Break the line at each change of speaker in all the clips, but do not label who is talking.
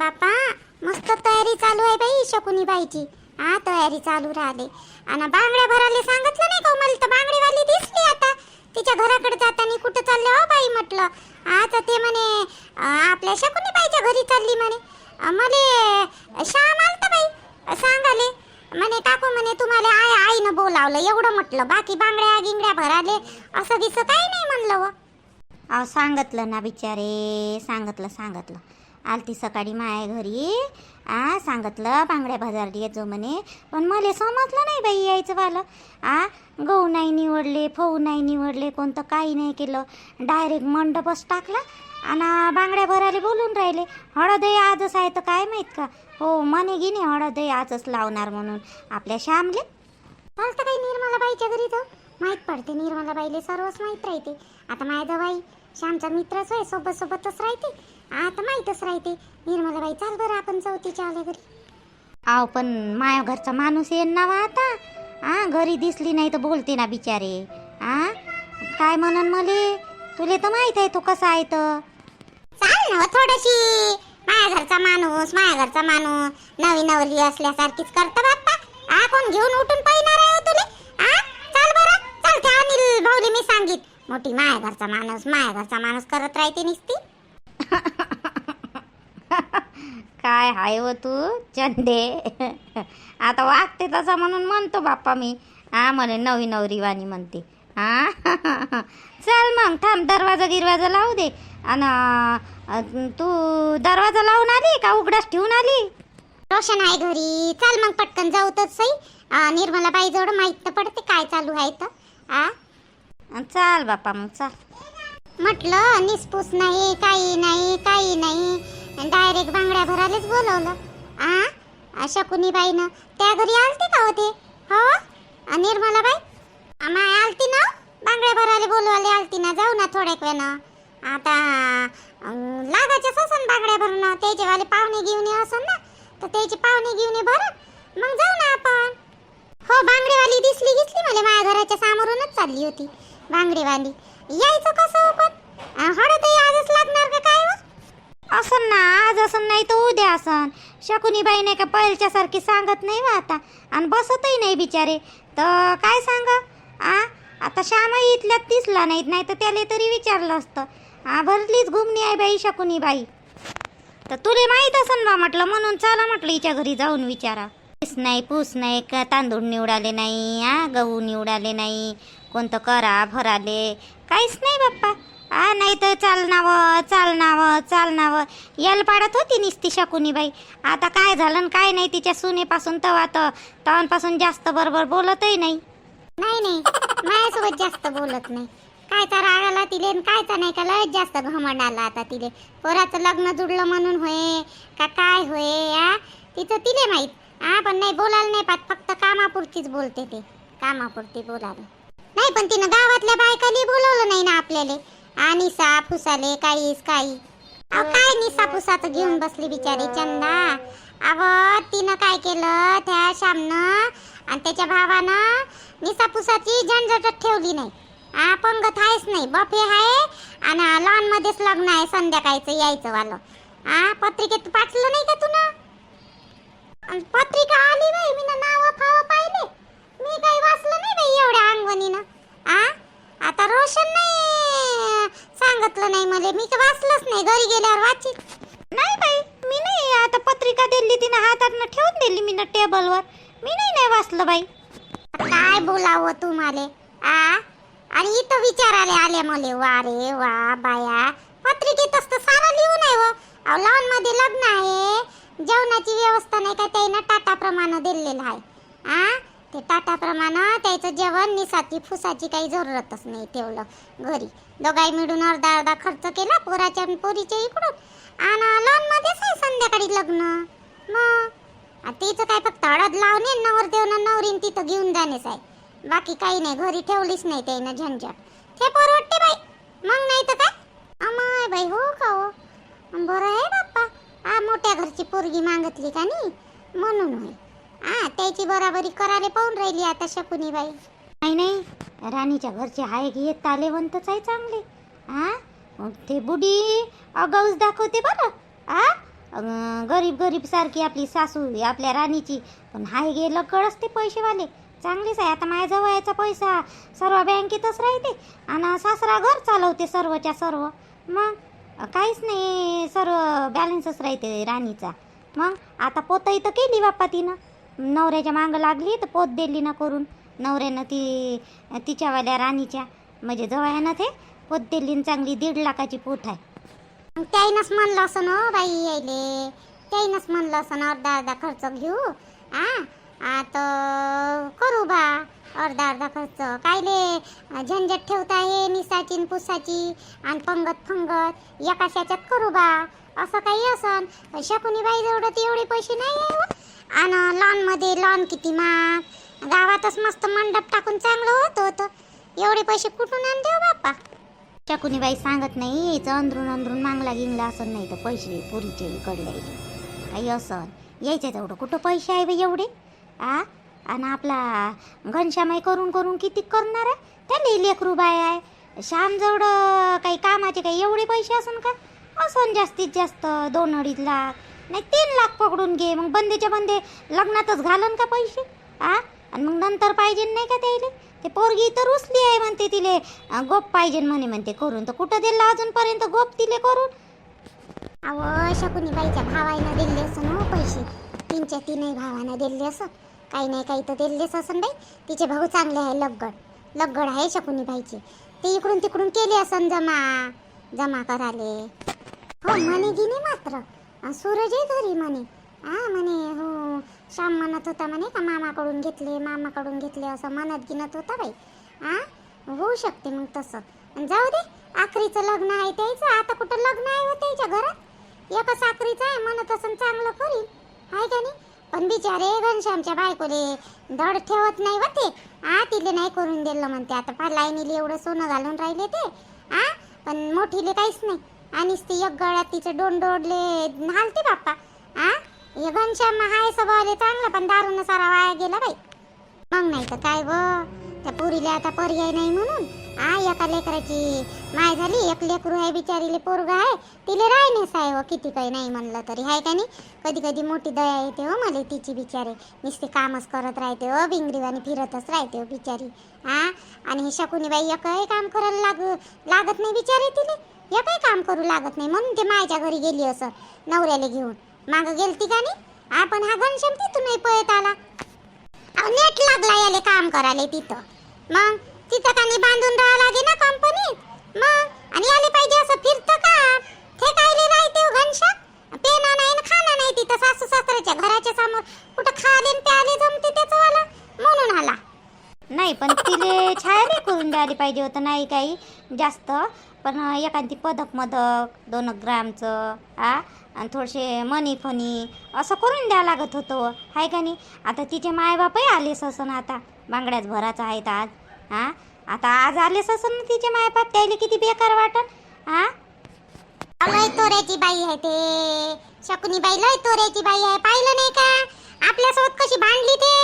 बापा मस्त तयारी चालू आहे बाई शकुनी बाईची. हा तयारी चालू राहिले आणि बांगड्या भराले सांगितलं नाही कोमल मला तर बांगडीवाली दिसली आता. तिच्या घराकडे जाताना कुठं चालले हो बाई म्हटलं. आता ते म्हणे आपल्या शकुनी बाईच्या घरी चालली म्हणे. अं, मले श्याम आलता बाई. सांगाले म्हणे काकू म्हणे तुम्हाला आय आईनं बोलावलं. एवढं म्हटलं. बाकी बांगड्या गिंगड्या भराले. असं दिसत काही नाही म्हणलं व. अहो सांगितलं ना बिचारे. सांगितलं सांगितलं. आलती सकाळी माया घरी. आ सांगितलं बांगड्या बाजारला येत जो म्हणे. पण मला समजलं नाही बाई यायचं वालं. आ गहू नाही निवडले फऊ नाही निवडले कोणतं काही नाही केलं. डायरेक्ट मंडपच टाकला आणि बांगड्या भरायला बोलून राहिले. हळदही आजच आहे तर काय माहीत का? हो म्हणे गी नाही हळदही आजच लावणार म्हणून. आपल्या श्यामले? चालतं काही निर्मलाबाईच्या घरी तर माहीत पडते निर्मलाबाईले सर्वच माहीत राहते. आता माझ्या दवाई श्यामचा मित्रच आहे सोबत सोबतच राहते. आता माहीतच राहते. निर्मलाबाई चाल बरं आपण तिच्या आल्या घरी. आव पण माया घरचा माणूस येईन ना वा आता? आ घरी दिसली नाही तर बोलते ना बिचारे. आ काय म्हणन मले? तुले तर माहीत आहे तो कसा आहे तर. चाल ना थोडीशी. माझ्या घरचा माणूस माझ्या घरचा माणूस. नवी नवरी असल्यासारखीच करता बाप्पा. आ कोण घेऊन उठून पाहिणार आहे हो तुले? आ चाल बरं. चाल त्या अनिल भाऊले मी सांगित मोठी माया घरचा माणूस माया घरचा माणूस करत राहते निसती. काय हाय व तू? चंदे. आता वागते तसं म्हणून म्हणतो बाप्पा मी. हा म्हणे नवी नवरी वाणी म्हणते. हा चल मग थांब दरवाजा गिरवाजा लावू दे. आणि तू दरवाजा लावून आली का? उघडाच ठेवून आली? रोशन आहे घरी. चल मग पटकन जाऊ तर सई. निर्मला बाई जवळ माहीत तर पडते काय चालू आहे तर. आ? चाल बापा मग चाल. म्हटलं निसपूस नाही काही नाही काही नाही. डायरेक्ट बांगड्या भरायलाच बोलवलं. आ? शकुनी बाईनं त्या घरी आलते का होते हो? हो? निर्मला बाई आम्हा आलती ना? बांगड्या भरायला बोलवाले आलती ना? जाऊ ना थोड्याक वेळनं आता अं, असन बांगड्या भरणं त्याचे वाले पाहुणे घेऊन असन ना. तर त्याचे पाहुणे घेऊन भर मग जाऊ ना आपण. हो बांगडेवाली दिसली घेतली मला. माझ्या घराच्या समोरूनच चालली होती बांगडेवाली. यायचं कसं हो पण? अं, आजच लागणार का काय हो? असन ना आज असन नाही तर उद्या असन. शकुनीबाई नाही का पहिल्याच्या सारखी सांगत नाही वा आता. आणि बसतही नाही बिचारे. तर काय सांगा? आ? आता श्यामही इथल्यात दिसला नाहीत नाही तर त्याला तरी विचारलं असतं. आ भरलीच घुमणी आहे बाई शकुनीबाई. तर तुले माहीत असन बा म्हटलं म्हणून चला म्हटलं हिच्या घरी जाऊन विचारा. पूस नाही पूस नाही का तांदूळ निवडाले नाही आ? गहू निवडाले नाही कोणतं करा भराले. काहीच नाही बाप्पा. आ नाही तर चालनावं चालनावं चालनावं यल पाडत होती निस्ती शकुनीबाई. आता काय झालं न काय नाही तिच्या सुनेपासून तवा तर तवांपासून जास्त बरोबर बोलतही नाही. नाही नाही. माझ्यासोबत जास्त बोलत नाही. कायचा राग आला तिले आणि कायचा नाही का लयच जास्त घमंड आला आता तिले. पोराचं लग्न जुडलं म्हणून होय का काय होय आ? तिचं तिले माहीत. हा पण नाही बोलायला नाही पाहत फक्त कामापुरतीच बोलते ते. कामापुरती बोलायला. नाही पण तिनं गावातल्या बायकाली बोलवलं नाही ना आपल्याला. आणि सा फुसाले काहीच काही. अहो काय निसा फुसाचं घेऊन बसली बिचारी चंदा. अव तिनं काय केलं त्या श्यामनं आणि त्याच्या भावानं? निसा फुसाची झंझटच ठेवली नाही. हा पंगत आहेच नाही बफे आहे आणि लॉन मध्येच लग्न आहे संध्याकाळचं यायचं वालं. हा पत्रिकेत पाठलं नाही का तुला पत्रिका आली बाई मी नाव फाव पाहिले. मी काही वाचलं नाही बाई एवढ्या अंगवणीनं आ? आता रोशन नाही सांगितलं नाही मला. मी वाचलंच नाही. घरी गेल्यावर वाचित नाही बाई मी नाही. आता पत्रिका दिली तिनं हातात ठेवून दिली मी ना टेबलवर. मी नाही नाही वाचलं बाई. काय बोलावं तू माले आ? आणि इथं विचाराले आले मले. वा रे वा बाया. पत्रिकेतच तर सारं लिहून आहे व अहो लॉनमध्ये लग्न आहे. जेवणाची व्यवस्था नाही का? त्यानं टाटा प्रमाणे दिलेलं आहे. आ? ते ताटाप्रमाणे त्याचं जेवण निसाची फुसाची काही जरूरतच नाही ठेवलं घरी. दोघाही मिळून अर्धा अर्धा खर्च केला पोराच्या पोरीच्या इकडून. आणि लॉन मध्येच आहे संध्याकाळी लग्न. मग? तिचं काय फक्त हळद लावणे नवर देऊन नवरीन तिथं घेऊन जाणेच आहे. बाकी काही नाही घरी ठेवलीच नाही त्यानं झंझट. ते परवडते बाई. मग नाही तर काय? अमाय बाई हो का हो? बरं आहे बाप्पा. हा मोठ्या घरची पोरगी मागितली का नाही? म्हणून होय. हा त्याची बराबरी करायला पाहून राहिली आता शकुनी बाई नाही नाही राणीच्या घरचे हाय घे तालेवंतच आहे चांगले. हा? ते बुडी अगाऊच दाखवते बरं. आ
गरीब गरीब सारखी आपली सासू आहे, आपल्या राणीची. पण हाय गे लकडच ते पैसेवाले. चांगलीच आहे आता माझ्या जवळचा पैसा सर्व बँकेतच राहते. आणि सासरा घर चालवते सर्वच्या सर्व. मग? काहीच नाही सर्व बॅलन्सच राहते राणीचा. मग? आता पोतही तर केली बाप्पा तिनं. नवऱ्याच्या मागं लागली तर पोत दिली ना करून. नवऱ्यानं ती तिच्यावाल्या राणीच्या म्हणजे जवळ्यानं ते पोत दिली चांगली दीड लाखाची पोत आहे.
त्याईनंच म्हणलं असं ना बाई यायले. त्याईनंच म्हणलं असं अर्धा अर्धा खर्च घेऊ. आ आता करू बा अर्धा अर्धा खर्च. कायले झंझट ठेवता हे निसाची पुसाची आणि पंगत फंगत एकाशाच्यात करू बा. असं काही असन. शकुनी बाई जवळ एवढे पैसे नाही आहे हो आणि लॉनमध्ये लॉन किती महाग. गावातच मस्त मंडप टाकून चांगलं होत होतं. एवढे पैसे कुठून आणले हो बाप्पा?
शकुनीबाई सांगत नाही यायचं अंदरून अंदरून मागला गिंगला असं नाही तर पैसे पुरीचे कडले काही असं यायचे तेवढं कुठं पैसे आहे बाई एवढे? आ? आणि आपला घनश्यामाई करून करून किती करणार आहे? त्याला लेकरू बाय आहे. श्याम जवळ काही कामाचे काही एवढे पैसे असन का? असं जास्तीत जास्त दोन अडीच लाख. नाही तीन लाख पकडून घे. मग बंदेच्या बंदे लग्नातच घालन का पैसे? आ? आणि मग नंतर पाहिजे नाही का त्याले? ते पोरगी तर रुसली आहे म्हणते तिले. गोप पाहिजे म्हणे म्हणते करून. तर कुठं दिलं अजूनपर्यंत गोप तिले करून?
अहो शकुनीबाईच्या भावानं दिले असं ना हो पैसे. तीनच्या तीनही भावानं दिले असं काही नाही काही तर दिलेच असं बाई. तिचे भाऊ चांगले आहे लग्गड लग्गड आहे शकुनीबाईचे. ते इकडून तिकडून केले असन जमा. जमा कराले. हो म्हणे गिने मात्र. सूरजही सूरज आहे घरी म्हणे. हा म्हणे हो श्याम म्हणत होता म्हणे का मामाकडून घेतले मामाकडून घेतले असं म्हणत गिनत होता बाई. हा होऊ शकते मग तसं. जाऊ दे आखरीचं लग्न आहे त्याचं आता कुठं लग्न आहे हो त्याच्या घरात? एकच आखरीचं आहे म्हणत असं चांगलं करीन आहे का नाही? पण बिचारे घनश्यामच्या बायकोले धड ठेवत नाही व ते. आ तिले नाही करून दिलं म्हणते. आता पा लाईनीले एवढं सोनं घालून राहिले ते. आ पण मोठीले काहीच नाही. आणि ती एक गळ्यात तिचे दोन ओढले हालते बाप्पा. आ? हे घनश्याम हाय स्वभावले चांगला पण दारून सारा वाया गेला बाई. मग नाही तर काय व? त्या पुरीला आता पर्याय नाही म्हणून. आ एका लेकराची माय झाली एक लेकरू आहे बिचारीले पोरगा आहे. तिले राय आहे व किती काही नाही म्हणलं तरी. आहे का नाही? कधी कधी मोठी दया येते हो मला तिची बिचारे. नुसते कामच करत राहते हो बिंगरीवाणी फिरतच राहते हो बिचारी. हा आणि हे शकुनी बाई एकही काम करायला लागू लागत नाही बिचारे तिले. एकही काम करू लागत नाही. म्हणून ते मायच्या घरी गेली असं नवऱ्याला घेऊन. मागं गेलती का नाही? आपण हा घनश्याम तिथून पळत आला. अहो, नेट लागला याले काम करायला तिथं. मग तिथं कानी बांधून राहा लागे ना कंपनीत मग? आणि याले पाहिजे असं फिरतं का? ते कायले राहते हो घनश्याम? पेना नाही ना खाना नाही तिथं. सासू सासऱ्याच्या घराच्या समोर कुठं खाले प्याले जमते त्याचं वाला म्हणून आला.
नाही पण तिले छाया करून द्यायला पाहिजे होतं नाही काही. जास्त. पण एखादी पदक मदक दोन ग्रामचं आ? आणि थोडेसे मनी फनी असं करून द्यावं लागत होतं. हाय का नाही? आता तिचे मायबापही आलेस असं ना आता. बांगड्याच भराचं आहेत आज हा आता आज आलेस असं ना तिचे मायबाप त्याला किती बेकार वाटन हा
लय तोऱ्याची बाई आहे ते. शकुनी बाई लय तोऱ्याची बाई आहे. पाहिलं नाही का? आपल्यासोबत कशी भांडली ते?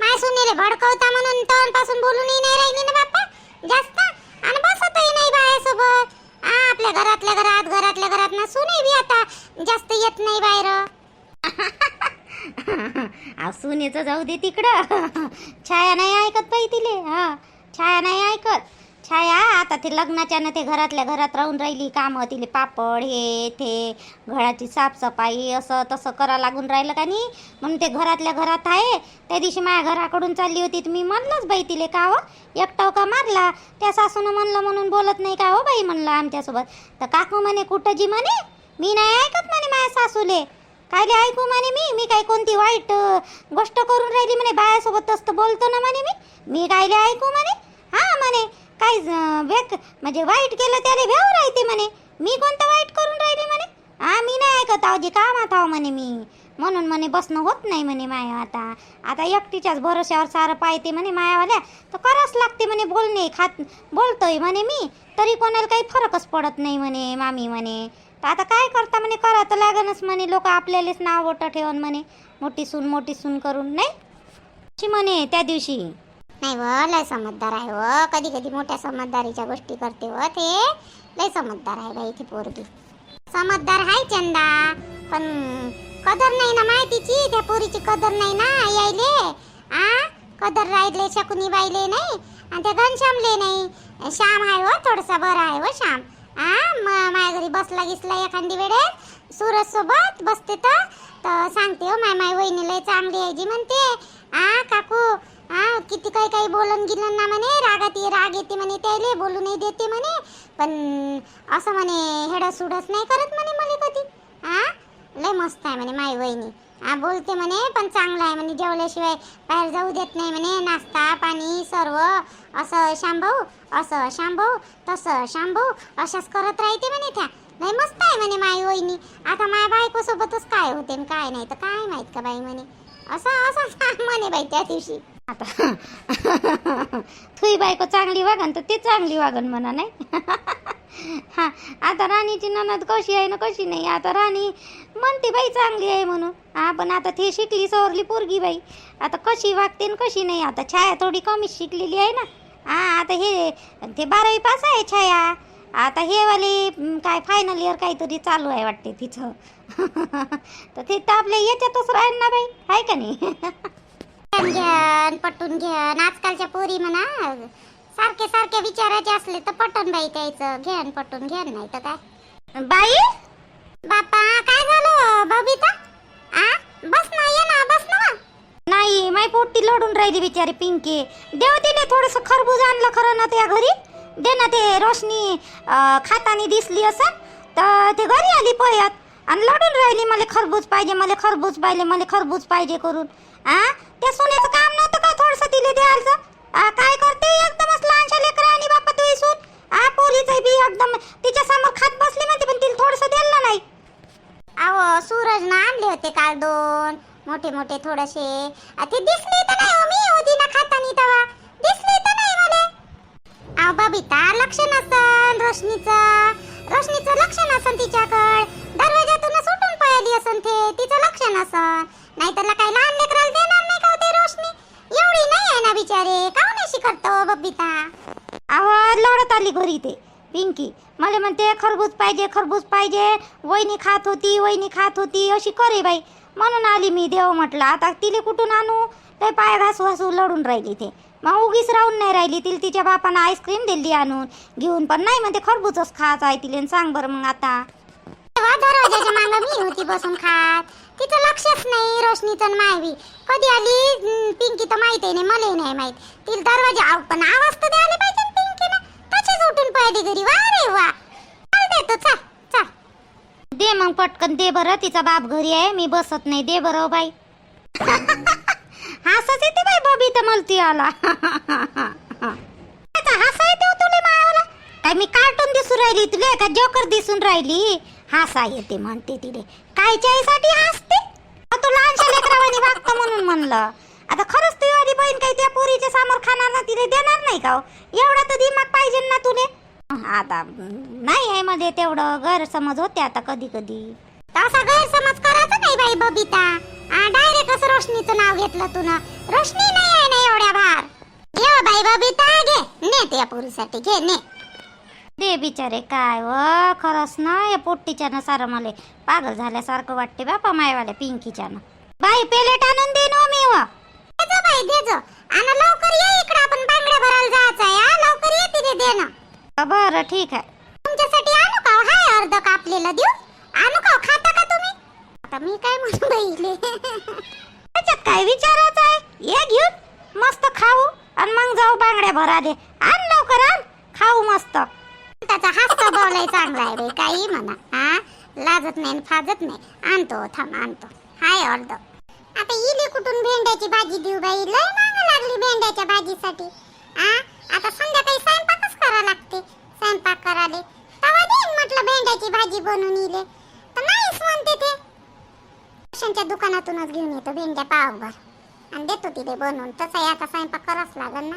माय सुनेले भडकवता म्हणून तवनपासून बोलूनही नाही राहिली ना बाप्पा. जास्त. आणि बसतही नाही बायासोबत आ, आपल्या घरातल्या घरात घरातल्या घरात ना सुने बी आता जास्त येत नाही बाहेर.
अहो सुनेचं जाऊ दे तिकडं. छाया नाही ऐकत पाहिजे तिले. हा छाया नाही ऐकत. छाया आता ते लग्नाच्या ना ते घरातल्या घरात राहून राहिली कामं तिले पापड हे ते घराची साफसफाई असं तसं करा लागून राहिलं का नाही? म्हणून ते घरातल्या घरात आहे. त्या दिवशी माझ्या घराकडून चालली होती तर मी म्हणलंच बाई तिले का हो? एक का मारला? त्या सासूनं म्हणलं म्हणून बोलत नाही का हो बाई? म्हणलं आमच्यासोबत. तर काकू म्हणे कुठं जी म्हणे? मी नाही ऐकत म्हणे माझ्या सासूले. कायले ऐकू म्हणे मी? मी काय कोणती वाईट गोष्ट करून राहिली म्हणे? बायासोबत तसं बोलतो ना म्हणे मी? मी कायले ऐकू म्हणे? हा म्हणे. काय ज- बेक म्हणजे वाईट केलं त्याने भेव राहते म्हणे. मी कोणतं वाईट करून राहिले म्हणे? हा मी नाही ऐकत आजी जे कामात आहो म्हणे मी. म्हणून म्हणे बसणं होत नाही म्हणे माया आता. आता एकटीच्याच भरोश्यावर सारं पाहते म्हणे मायावाल्या. तर करावंच लागते म्हणे बोलणे खात बोलतोय म्हणे मी. तरी कोणाला काही फरकच पडत नाही म्हणे मामी म्हणे. तर आता काय करता म्हणे? करा तर लागनच म्हणे. लोक आपल्यालाच नाव बोटं ठेवून म्हणे. मोठी सून मोठी सून करून नाही? अशी म्हणे त्या दिवशी.
नाही व लय समजदार आहे व. कधी कधी मोठ्या समजदारीच्या गोष्टी करते व ते. लय समजदार आहे बाई ती पोरगी. समजदार आहे चंदा. पण कदर नाही ना माहितीची? त्या पोरीची कदर नाही ना यायले? आ? कदर राहिले शकुनी बाईले नाही? आणि त्या घनश्यामले नाही? श्याम आहे व थोडासा बरा आहे हो श्याम. आ? म- माझ्या घरी बसला गिसला एखादी वेळेस सूरज सोबत बसते तर सांगते हो माय माय वहिनी लय चांगली आहे जी म्हणते. किती काही काही बोलून गेलं ना म्हणे रागात राग येते म्हणे त्याले बोलू नाही देते म्हणे. पण असं म्हणे हेडस सुडस नाही करत म्हणे मला कधी. हा लय मस्त आहे म्हणे माई वहिनी. हा बोलते म्हणे पण चांगलं आहे म्हणे जेवल्याशिवाय बाहेर जाऊ देत नाही म्हणे. नाश्ता पाणी सर्व असं शांभाऊ असं शांभाऊ तसं शांभाऊ अशाच करत राहते म्हणे त्या. लय मस्त आहे म्हणे माई वहिनी. आता माझ्या बायकोसोबतच काय होते काय नाही तर काय माहीत का बाई म्हणे. असं असं म्हणे बाई त्या दिवशी.
आता. तुही बायको चांगली वागन तर ते चांगली वागन म्हणा नाही? हा आता राणीची ननद कशी आहे ना कशी नाही? आता राणी म्हणते बाई चांगली आहे म्हणून. हा पण आता ती शिकली सवरली पोरगी बाई. आता कशी वागते ना कशी नाही? आता छाया थोडी कमीच शिकलेली आहे ना. हा आता हे ते बारावी पास आहे छाया. आता हे वाले काय फायनल इयर काहीतरी चालू आहे वाटते तिचं. तर ते तर आपल्या याच्यातच राहील ना बाई. आहे का नाही?
घ्यान पटून घ्यान आजकालच्या पोरी म्हणा सारखे सारखे विचारायचे असले तर पटन बाई त्याचं घ्यान पटून घ्यान नाही तर काय?
बाई?
बापा काय झालं बबिता आ? बस ना ये ना बस ना.
नाही माय पोट्टी लढून राहिली बिचारी पिंकी. देव तिने थोडस खरबूज आणलं खरं ना त्या घरी. दे ना ते रोशनी खातानी दिसली असं तर ते घरी आली पळत आणि लढून राहिली मला खरबूज पाहिजे मला खरबूज पाहिजे मला खरबूज पाहिजे करून. आ? ते सोन्याचं काम नव्हतं का थोडस तिले द्यायचं काय करते? एकदमच लहानशा लेकरं आणि बापा तू इसून. आ पोरीचं बी एकदम तिच्या समोर खात बसली म्हणते पण तिला थोडस दिलं नाही.
अहो सूरज ना आणले होते काल दोन. मोठे मोठे थोडेसे. कशी करतो हो बबिता
आवाज लढत आली घरी ते. पिंकी मला म्हणते खरबूज पाहिजे खरबूज पाहिजे. वहिनी खात होती वहिनी खात होती. अशी करे बाई. म्हणून आली मी देव म्हटलं आता तिले कुठून आणू? ते पाय घासू घासू लढून राहिली ते. मग उगीच राहून नाही राहिली तिला तिच्या बापानं आईस्क्रीम दिली आणून. घेऊन पण नाही म्हणते खरबूजच खायचं आहे तिले सांग बरं मग आता.
तेव्हा दरवाजाच्या मागं मी होती बसून खात. तिचं लक्षच नाही रोशनीचं मायवी. कधी आली? पिंकी तर माहीत आहे नाही मला नाही माहीत. तिला दरवाजा आव पण आवाज तर द्यायला पाहिजे ना तशीच उठून पळली घरी. वा रे वा. चल देतो चल चल.
दे मग पटकन दे बरं. तिचा बाप घरी आहे मी बसत नाही. दे बरं बाई. हसच येते बाई बबी तर मलती आला. हसा येते हो तुले काय मी कार्टून दिसून राहिली? तुले का जोकर दिसून राहिली? हसा येते म्हणते तिने काय साठी हसते? अहो, तू लहानशा लेकरावानी वागतं म्हणून म्हणलं. आता खरंच तू माझी बहीण काही त्या पोरीच्या समोर खाणार ना तिने देणार नाही का हो? एवढा तर दिमाग पाहिजे ना तुले. आता नाही आहे मध्ये तेवढं. गैरसमज होते आता कधी कधी
असा गैरसमज करायचा नाही बाई बबिता. डायरेक्ट असं रोशनीचं नाव घेतलं तुन. रोशनी नाही आहे ना एवढ्या भार. ये बाई बबिता घे. ने त्या पोरीसाठी घे ने.
दे बिचारे काय व खरंच ना या पोट्टीच्यानं सारं मला पागल झाल्यासारखं वाटते बापा मायवाल्या पिंकीच्यानं. बाई पेलेट आणून दे ना मी व.
देजो बाई देजो आणि लवकर ये इकडे आपण बांगड्या भरायला जायचं आहे हा? लवकर ये तिथे देणं
बरं ठीक आहे.
तुमच्यासाठी आणू का हाय अर्ध कापलेलं देऊ. आणू का खाता का तुम्ही? आता मी काय म्हणू बाईले?
त्याच्यात काय विचारायचं आहे ये घेऊन मस्त खाऊ. आणि मग जाऊ बांगड्या भराले आण लवकर आण. खाऊ मस्त.
त्याचा हास्य बोलाय चांगला आहे रे काही म्हणा. हा? लाजत नाही आणि फाजत नाही. आणतो थांब आणतो. हाय अर्ध. आता इले कुठून भेंड्याची भाजी देऊ बाई? लय माग लागली भेंड्याच्या भाजीसाठी. हा आता संध्याकाळी स्वयंपाकच करा लागते. स्वयंपाक कराले तवा देईन म्हटलं भेंड्याची भाजी बनवून इले. तर नाहीच म्हणते ते. रेशनच्या दुकानातूनच घेऊन येतो भेंड्या पावभर. आणि देतो तिथे बनवून. तसं आता स्वयंपाक करावाच लागेल ना.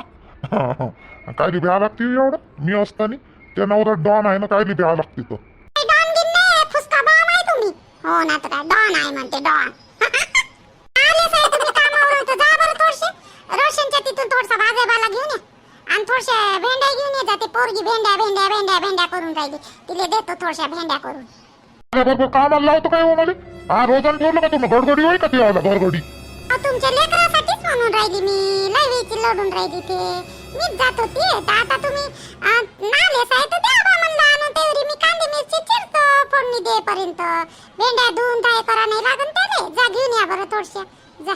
काय
भ्या लागते एवढं? मी असताना त्या नवरा डॉन आहे ना काय भ्या लागते
तुम्ही. हो ना तर काय डॉन आहे म्हणते डॉन आले साहेब तुम्ही कामावर होतं जा बरं थोडसे रोशनच्या तिथून थोडसा भाजीपाला घेऊन या. आणि थोडशा भेंड्या घेऊन ये जाते पोरगी भेंड्या भेंड्या भेंड्या भेंड्या करून राहिली. तिला देतो थोडशा भेंड्या करून.
बरोबर कामाला लावतो काय हो मला? हा रोजान ठेवलं का तुम्ही गडगडी होय का ते
अहो, तुमच्या लेकरासाठीच म्हणून राहिली मी. लयवेची लढून राहिली ते. मीच जात होती तर आता तुम्ही अं, नाले साहेब तर द्या बा म्हणलं आणून तेवढी. मी कांदे मिरची चिरतो फोडणी देपर्यंत भेंड्या धुवून काय करा नाही लागन त्याले. जा घेऊन या बरं थोडशा. जा.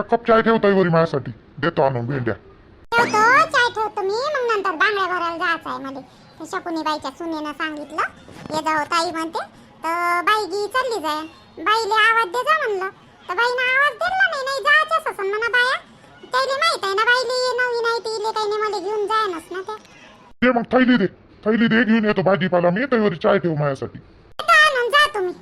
एक कप चाय ठेवताय वरी माझ्यासाठी. देतो आणून भेंड्या.
ठेवतो चाय ठेवतो मी. मग नंतर बांगड्या भरायला जायचं आहे मध्ये ते शकुनी बाईच्या सुनेनं सांगितलं. ये जाऊ ताई म्हणते. तर बाई गी चालली जाय. बाईले आवाज दे जा म्हणलं. तर बाईनं आवाज दिला नाही. नाही जायचं असं. म्हणा बाया त्याला माहीत आहे ना बाईले नवीन आहे तिले त्याने मला घेऊन जायनच ना ते.
मग थैली दे. थैली दे घेऊन येतो भाजीपाला मी त्यावर चाय ठेव माझ्यासाठी. आणून जा तुम्ही.